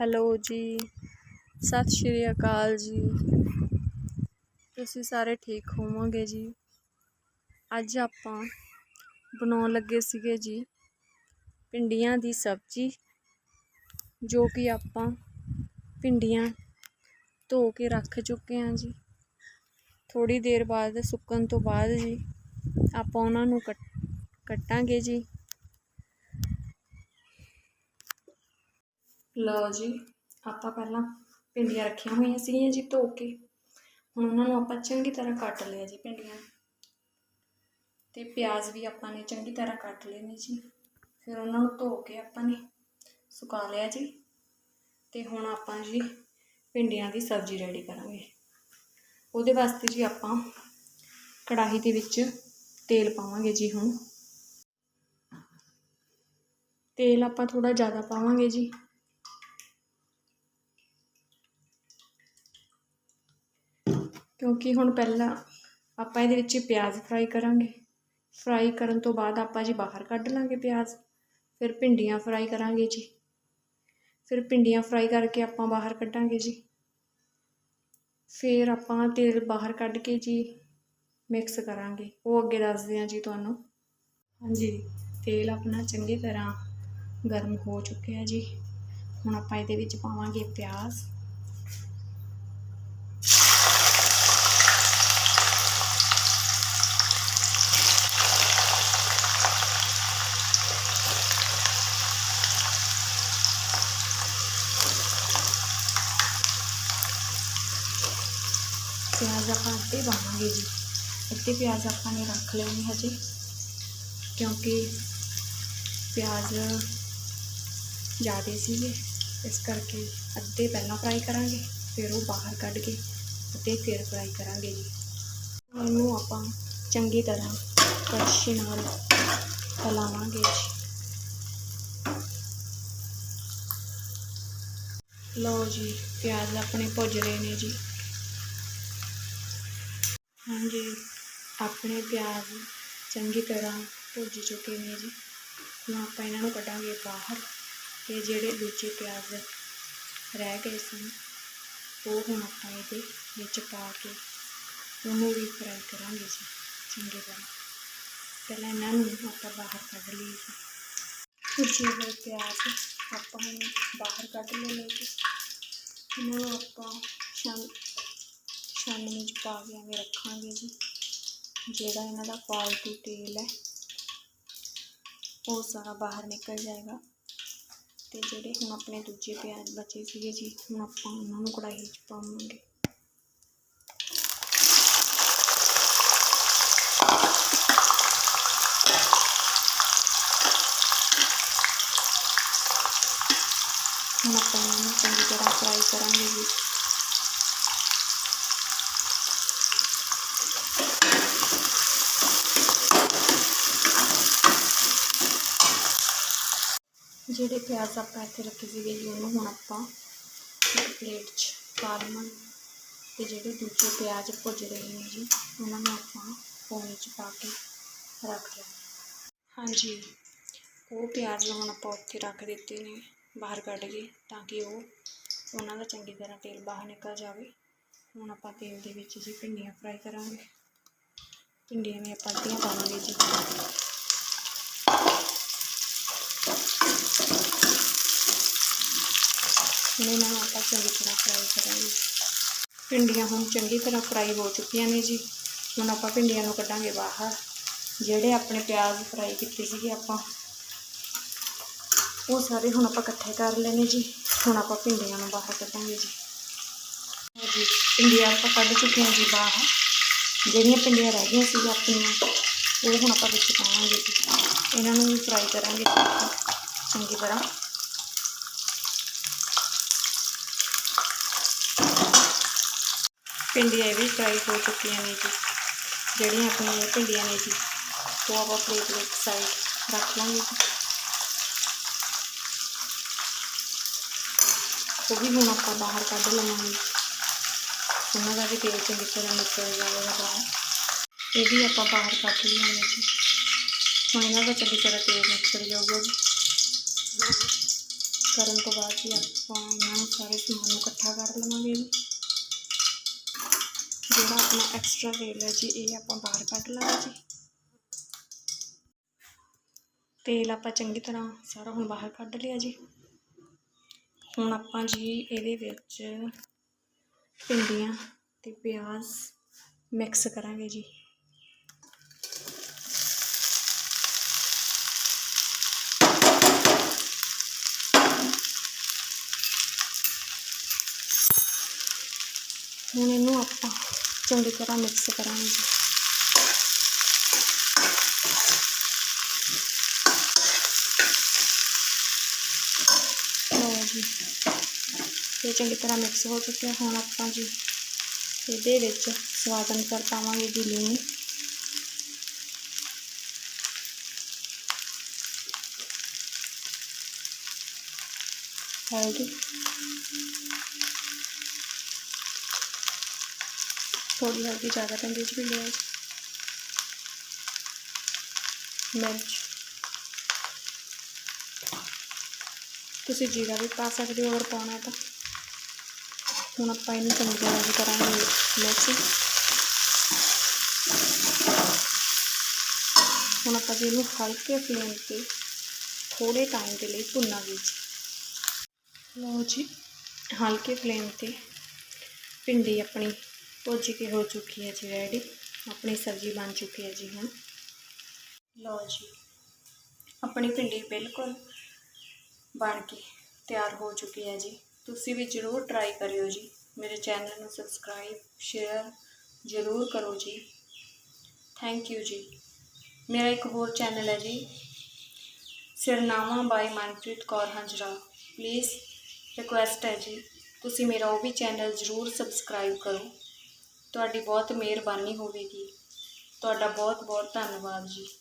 Hello ਜੀ। ਸਤਿ ਸ਼੍ਰੀ ਅਕਾਲ ਜੀ। ਤੁਸੀਂ ਸਾਰੇ ਠੀਕ ਹੋਵੋਗੇ ਜੀ? ਅੱਜ ਆਪਾਂ ਬਣਾਉਣ ਲੱਗੇ ਸੀਗੇ ਜੀ ਭਿੰਡੀਆਂ ਦੀ ਸਬਜ਼ੀ, ਜੋ ਕਿ ਆਪਾਂ ਭਿੰਡੀਆਂ ਧੋ ਕੇ ਰੱਖ ਚੁੱਕੇ ਹਾਂ ਜੀ। ਥੋੜੀ ਦੇਰ ਬਾਅਦ, ਸੁੱਕਣ ਤੋਂ ਬਾਅਦ ਜੀ ਆਪਾਂ ਉਹਨਾਂ ਨੂੰ ਕੱਟ ਕੱਟਾਂਗੇ ਜੀ। ਲਓ ਜੀ, ਆਪਾਂ ਪਹਿਲਾਂ ਭਿੰਡੀਆਂ ਰੱਖੀਆਂ ਹੋਈਆਂ ਸੀਗੀਆਂ ਜੀ ਧੋ ਕੇ। ਹੁਣ ਉਹਨਾਂ ਨੂੰ ਆਪਾਂ ਚੰਗੀ ਤਰ੍ਹਾਂ ਕੱਟ ਲਿਆ ਜੀ ਭਿੰਡੀਆਂ। ਤੇ ਪਿਆਜ਼ ਵੀ ਆਪਾਂ ਨੇ ਚੰਗੀ ਤਰ੍ਹਾਂ ਕੱਟ ਲਏ ਨੇ ਜੀ। ਫਿਰ ਉਹਨਾਂ ਨੂੰ ਧੋ ਕੇ ਆਪਾਂ ਨੇ ਸੁਕਾ ਲਿਆ ਜੀ। ਤੇ ਹੁਣ ਆਪਾਂ ਜੀ ਭਿੰਡੀਆਂ ਦੀ ਸਬਜ਼ੀ ਰੈਡੀ ਕਰਾਂਗੇ। ਉਹਦੇ ਵਾਸਤੇ ਜੀ ਆਪਾਂ ਕੜਾਹੀ ਦੇ ਵਿੱਚ ਤੇਲ ਪਾਵਾਂਗੇ ਜੀ ਹੁਣ। ਤੇਲ ਆਪਾਂ ਥੋੜਾ ਜ਼ਿਆਦਾ ਪਾਵਾਂਗੇ ਜੀ। ਕਿਉਂਕਿ ਹੁਣ ਪਹਿਲਾਂ ਆਪਾਂ ਇਹਦੇ ਵਿੱਚ ਪਿਆਜ਼ ਫਰਾਈ ਕਰਾਂਗੇ। ਫਰਾਈ ਕਰਨ ਤੋਂ ਬਾਅਦ ਆਪਾਂ ਜੀ ਬਾਹਰ ਕੱਢ ਲਾਂਗੇ ਪਿਆਜ਼, ਫਿਰ ਭਿੰਡੀਆਂ ਫਰਾਈ ਕਰਾਂਗੇ ਜੀ। ਫਿਰ ਭਿੰਡੀਆਂ ਫਰਾਈ ਕਰਕੇ ਆਪਾਂ ਬਾਹਰ ਕੱਢਾਂਗੇ ਜੀ। ਫਿਰ ਆਪਾਂ ਤੇਲ ਬਾਹਰ ਕੱਢ ਕੇ ਜੀ ਮਿਕਸ ਕਰਾਂਗੇ। ਉਹ ਅੱਗੇ ਦੱਸਦੇ ਹਾਂ ਜੀ ਤੁਹਾਨੂੰ। ਹਾਂਜੀ, ਤੇਲ ਆਪਣਾ ਚੰਗੀ ਤਰ੍ਹਾਂ ਗਰਮ ਹੋ ਚੁੱਕਿਆ ਜੀ। ਹੁਣ ਆਪਾਂ ਇਹਦੇ ਵਿੱਚ ਪਾਵਾਂਗੇ ਪਿਆਜ਼। ਪਿਆਜ਼ ਆਪਾਂ ਅੱਧੇ ਪਾਵਾਂਗੇ ਜੀ। ਅੱਧੇ ਪਿਆਜ਼ ਆਪਾਂ ਨੇ ਰੱਖ ਲਏ ਨੇ ਹਜੇ, ਕਿਉਂਕਿ ਪਿਆਜ਼ ਜ਼ਿਆਦੇ ਸੀਗੇ, ਇਸ ਕਰਕੇ ਅੱਧੇ ਪਹਿਲਾਂ ਫਰਾਈ ਕਰਾਂਗੇ, ਫਿਰ ਉਹ ਬਾਹਰ ਕੱਢ ਕੇ ਅਤੇ ਫਿਰ ਫਰਾਈ ਕਰਾਂਗੇ ਜੀ। ਉਹਨੂੰ ਆਪਾਂ ਚੰਗੀ ਤਰ੍ਹਾਂ ਕੜਛੀ ਨਾਲ ਹਲਾਵਾਂਗੇ ਜੀ। ਲਓ ਜੀ, ਪਿਆਜ਼ ਆਪਣੇ ਭੁੱਜ ਰਹੇ ਨੇ ਜੀ। ਹਾਂਜੀ। ਆਪਣੇ ਪਿਆਜ਼ ਚੰਗੀ ਤਰ੍ਹਾਂ ਭੁੱਜ ਚੁੱਕੇ ਨੇ ਜੀ। ਹੁਣ ਆਪਾਂ ਇਹਨਾਂ ਨੂੰ ਕੱਢਾਂਗੇ ਬਾਹਰ। ਤੇ ਜਿਹੜੇ ਦੂਜੇ ਪਿਆਜ਼ ਰਹਿ ਗਏ ਸਨ, ਉਹ ਹੁਣ ਆਪਾਂ ਇਹਦੇ ਵਿੱਚ ਪਾ ਕੇ ਉਹਨੂੰ ਵੀ ਫਰਾਈ ਕਰਾਂਗੇ ਜੀ, ਚੰਗੀ ਤਰ੍ਹਾਂ। ਪਹਿਲਾਂ ਇਹਨਾਂ ਨੂੰ ਆਪਾਂ ਬਾਹਰ ਕੱਢ ਲਈਏ ਜੀ। ਭੁੱਜੇ ਹੋਏ ਪਿਆਜ਼ ਆਪਾਂ ਹੁਣ ਬਾਹਰ ਕੱਢ ਲਏ ਨੇ ਜੀ। ਇਹਨਾਂ ਨੂੰ ਆਪਾਂ ਸ਼ਾਮ ਛਾਨਣੀ 'ਚ ਪਾ ਕੇ ਐਵੇਂ ਰੱਖਾਂਗੇ ਜੀ। ਜਿਹੜਾ ਇਹਨਾਂ ਦਾ ਫਾਲਤੂ ਤੇਲ ਹੈ, ਉਹ ਸਾਰਾ ਬਾਹਰ ਨਿਕਲ ਜਾਏਗਾ। ਤੇ ਜਿਹੜੇ ਹੁਣ ਆਪਣੇ ਦੂਜੇ ਪਿਆਜ਼ ਬਚੇ ਸੀਗੇ ਜੀ, ਹੁਣ ਆਪਾਂ ਉਹਨਾਂ ਨੂੰ ਕੜਾਹੀ 'ਚ ਪਾਵਾਂਗੇ। ਹੁਣ ਆਪਾਂ ਇਹਨਾਂ ਨੂੰ ਚੰਗੀ ਤਰ੍ਹਾਂ ਫਰਾਈ ਕਰਾਂਗੇ ਜੀ। ਜਿਹੜੇ ਪਿਆਜ਼ ਆਪਾਂ ਇੱਥੇ ਰੱਖੇ ਸੀਗੇ ਜੀ, ਉਹਨੂੰ ਹੁਣ ਆਪਾਂ ਪਲੇਟ 'ਚ ਪਾ ਲਵਾਂਗੇ ਤੇ ਜਿਹੜੇ ਦੂਜੇ ਪਿਆਜ਼ ਭੁੱਜ ਰਹੇ ਨੇ ਜੀ, ਉਹਨਾਂ ਨੂੰ ਆਪਾਂ ਪੌਣੇ 'ਚ ਪਾ ਕੇ ਰੱਖ ਲੈਣਾ ਹਾਂਜੀ, ਉਹ ਪਿਆਜ਼ ਹੁਣ ਆਪਾਂ ਉੱਥੇ ਰੱਖ ਦਿੱਤੇ ਨੇ, ਬਾਹਰ ਕੱਢ ਕੇ, ਤਾਂ ਕਿ ਉਹ ਉਹਨਾਂ ਦਾ ਚੰਗੀ ਤਰ੍ਹਾਂ ਤੇਲ ਬਾਹਰ ਨਿਕਲ ਜਾਵੇ। ਹੁਣ ਆਪਾਂ ਤੇਲ ਦੇ ਵਿੱਚ ਜੀ ਭਿੰਡੀਆਂ ਫਰਾਈ ਕਰਾਂਗੇ। ਭਿੰਡੀਆਂ ਵੀ ਆਪਾਂ ਅੱਧੀਆਂ ਪਾਵਾਂਗੇ ਜੀ। ਹੁਣ ਇਹਨਾਂ ਨੂੰ ਆਪਾਂ ਚੰਗੀ ਤਰ੍ਹਾਂ ਫਰਾਈ ਕਰਾਂਗੇ ਭਿੰਡੀਆਂ ਹੁਣ ਚੰਗੀ ਤਰ੍ਹਾਂ ਫਰਾਈ ਹੋ ਚੁੱਕੀਆਂ ਨੇ ਜੀ ਹੁਣ ਆਪਾਂ ਭਿੰਡੀਆਂ ਨੂੰ ਕੱਢਾਂਗੇ ਬਾਹਰ ਜਿਹੜੇ ਆਪਣੇ ਪਿਆਜ਼ ਫਰਾਈ ਕੀਤੇ ਸੀਗੇ ਆਪਾਂ ਉਹ ਸਾਰੇ ਹੁਣ ਆਪਾਂ ਇਕੱਠੇ ਕਰ ਲੈਣੇ ਜੀ ਹੁਣ ਆਪਾਂ ਭਿੰਡੀਆਂ ਨੂੰ ਬਾਹਰ ਕੱਢਾਂਗੇ ਜੀ ਜੀ ਭਿੰਡੀਆਂ ਆਪਾਂ ਕੱਢ ਚੁੱਕੇ ਹਾਂ ਜੀ ਬਾਹਰ ਜਿਹੜੀਆਂ ਭਿੰਡੀਆਂ ਰਹਿ ਗਈਆਂ ਸੀ ਆਪਣੀਆਂ ਉਹ ਹੁਣ ਆਪਾਂ ਵਿੱਚ ਪਾਵਾਂਗੇ ਜੀ ਇਹਨਾਂ ਨੂੰ ਵੀ ਫਰਾਈ ਕਰਾਂਗੇ ਚੰਗੀ ਤਰ੍ਹਾਂ ਭਿੰਡੀਆਂ ਵੀ ਫਰਾਈ ਹੋ ਚੁੱਕੀਆਂ ਨੇ ਜੀ ਜਿਹੜੀਆਂ ਆਪਣੀਆਂ ਇਹ ਭਿੰਡੀਆਂ ਨੇ ਜੀ ਉਹ ਆਪਾਂ ਪਲੇਟ ਵਿੱਚ ਸਾਈਡ ਰੱਖ ਲਾਂਗੇ ਜੀ ਉਹ ਵੀ ਹੁਣ ਆਪਾਂ ਬਾਹਰ ਕੱਢ ਲਵਾਂਗੇ ਉਹਨਾਂ ਦਾ ਵੀ ਤੇਲ ਚੰਗੀ ਤਰ੍ਹਾਂ ਨਿਕਲ ਜਾਵੇਗਾ ਬਾਹਰ ਇਹ ਵੀ ਆਪਾਂ ਬਾਹਰ ਕੱਢ ਲਵਾਂਗੇ ਜੀ ਹੁਣ ਇਹਨਾਂ ਦਾ ਚੰਗੀ ਤਰ੍ਹਾਂ ਤੇਲ ਨਿਕਲ ਜਾਊਗਾ ਜੀ ਕਰਨ ਤੋਂ ਬਾਅਦ ਜੀ ਆਪਾਂ ਇਹਨਾਂ ਨੂੰ ਸਾਰੇ ਜਿਹੜਾ ਆਪਣਾ ਐਕਸਟਰਾ ਤੇਲ ਹੈ ਜੀ, ਇਹ ਆਪਾਂ ਬਾਹਰ ਕੱਢ ਲਾਂਗੇ ਜੀ। ਤੇਲ ਆਪਾਂ ਚੰਗੀ ਤਰ੍ਹਾਂ ਸਾਰਾ ਹੁਣ ਬਾਹਰ ਕੱਢ ਲਿਆ ਜੀ। ਹੁਣ ਆਪਾਂ ਜੀ ਇਹਦੇ ਵਿੱਚ ਭਿੰਡੀਆਂ ਤੇ ਪਿਆਜ਼ ਮਿਕਸ ਕਰਾਂਗੇ ਜੀ ਹੁਣ ਇਹਨੂੰ ਆਪਾਂ ਚੰਗੀ ਤਰ੍ਹਾਂ ਮਿਕਸ ਕਰਾਂਗੇ ਲਓ ਜੀ ਇਹ ਚੰਗੀ ਤਰ੍ਹਾਂ ਮਿਕਸ ਹੋ ਚੁੱਕਿਆ ਹੁਣ ਆਪਾਂ ਜੀ ਇਹਦੇ ਵਿੱਚ ਸਵਾਦ ਅਨੁਸਾਰ ਪਾਵਾਂਗੇ ਜੀ ਲੂਣ ਹਲਦੀ ਥੋੜੀ ਹਲਦੀ ਜ਼ਿਆਦਾ ਪੈਂਦੀ ਜੀ ਭਿੰਡੀਆਂ ਵਿੱਚ ਮਿਰਚ। ਤੁਸੀਂ ਜੀਰਾ ਵੀ ਪਾ ਸਕਦੇ ਹੋ ਅਗਰ ਪਾਉਣਾ ਹੈ ਤਾਂ। ਹੁਣ ਆਪਾਂ ਇਹਨੂੰ ਚੰਗੀ ਤਰ੍ਹਾਂ ਕਰਾਂਗੇ ਮਿਕਸ ਹੁਣ ਆਪਾਂ ਇਹਨੂੰ ਹਲਕੇ ਫਲੇਮ ਤੇ ਥੋੜੇ ਟਾਈਮ ਦੇ ਲਈ ਭੁੰਨਾਂਗੇ ਜੀ। ਲਓ ਜੀ। ਹਲਕੇ ਫਲੇਮ ਤੇ ਭਿੰਡੀ ਆਪਣੀ ਭੁੱਜ ਕੇ ਹੋ ਚੁੱਕੀ ਹੈ ਜੀ ਰੈਡੀ। ਆਪਣੀ ਸਬਜ਼ੀ ਬਣ ਚੁੱਕੀ ਹੈ ਜੀ ਹੁਣ। ਲਓ ਜੀ, ਆਪਣੀ ਭਿੰਡੀ ਬਿਲਕੁਲ ਬਣ ਕੇ ਤਿਆਰ ਹੋ ਚੁੱਕੀ ਹੈ ਜੀ। ਤੁਸੀਂ ਵੀ ਜ਼ਰੂਰ ਟਰਾਈ ਕਰਿਓ ਜੀ। ਮੇਰੇ ਚੈਨਲ ਨੂੰ ਸਬਸਕ੍ਰਾਈਬ ਸ਼ੇਅਰ ਜ਼ਰੂਰ ਕਰੋ ਜੀ। ਥੈਂਕ ਯੂ ਜੀ। ਮੇਰਾ ਇੱਕ ਹੋਰ ਚੈਨਲ ਹੈ ਜੀ। ਸਿਰਨਾਮਾ by Manpreet Kaur Hanjra. Please request ਹੈ ਜੀ। ਤੁਸੀਂ ਮੇਰਾ ਉਹ ਵੀ ਚੈਨਲ ਜ਼ਰੂਰ ਸਬਸਕ੍ਰਾਈਬ ਕਰੋ। ਤੁਹਾਡੀ ਬਹੁਤ ਮਿਹਰਬਾਨੀ ਹੋਵੇਗੀ। ਤੁਹਾਡਾ ਬਹੁਤ ਬਹੁਤ ਧੰਨਵਾਦ ਜੀ।